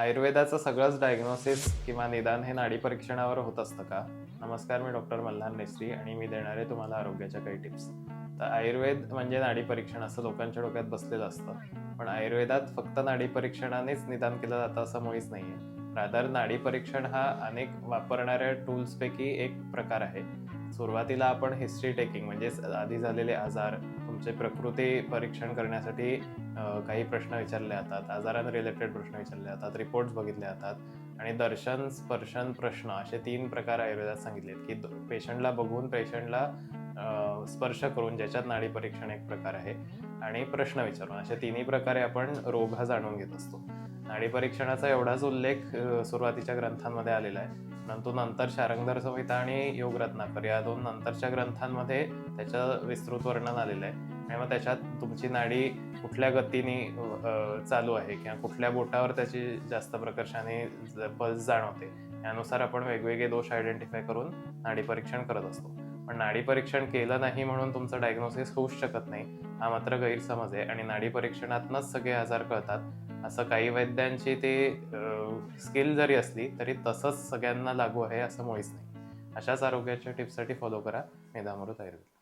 आयुर्वेदाचं सगळंच डायग्नोसिस किंवा निदान हे नाडी परीक्षणावर होत असतं का? नमस्कार मी डॉक्टर मल्हार नेसरी आणि मी देणार आहे तुम्हाला आरोग्याच्या काही टिप्स तर आयुर्वेद म्हणजे नाडी परीक्षण असं लोकांच्या डोक्यात बसलेलं असतं. पण आयुर्वेदात फक्त नाडी परीक्षणानेच निदान केलं जातं असं मुळीच नाही आहे रादर नाडी परीक्षण हा अनेक वापरणाऱ्या टूल्सपैकी एक प्रकार आहे. सुरुवातीला आपण हिस्ट्री टेकिंग म्हणजेच आधी झालेले आजार तुमचे प्रकृती परीक्षण करण्यासाठी काही प्रश्न विचारले जातात आजारां रिलेटेड प्रश्न विचारले जातात रिपोर्ट्स बघितले जातात आणि दर्शन स्पर्शन प्रश्न असे तीन प्रकार आयुर्वेदात सांगितलेत की पेशंटला बघून पेशंटला स्पर्श करून ज्याच्यात नाडी परीक्षण एक प्रकार आहे आणि प्रश्न विचारून. असे तिन्ही प्रकारे आपण रोग हा जाणून घेत असतो. नाडी परीक्षणाचा एवढाच उल्लेख सुरुवातीच्या ग्रंथांमध्ये आलेला आहे. परंतु नंतर शारंगधर संहिता आणि योगरत्नाकर या दोन नंतरच्या ग्रंथांमध्ये त्याचं विस्तृत वर्णन आलेलं आहे. आणि मग त्याच्यात तुमची नाडी कुठल्या गतीने चालू आहे किंवा कुठल्या बोटावर त्याची जास्त प्रकर्षाने पल्स जाणवते यानुसार आपण वेगवेगळे दोष आयडेंटिफाय करून नाडी परीक्षण करत असतो. पण नाडी परीक्षण केलं नाही म्हणून तुमचं डायग्नोसिस होऊच शकत नाही. हा मात्र गैरसमज आहे आणि नाडी परीक्षणातनंच सगळे आजार कळतात. असं काही वैद्यांची ते स्किल जरी असली तरी तसंच सगळ्यांना लागू आहे असं मुळीच नाही. अशाच आरोग्याच्या टिप्ससाठी फॉलो करा. मेधामृत आयुर्वेद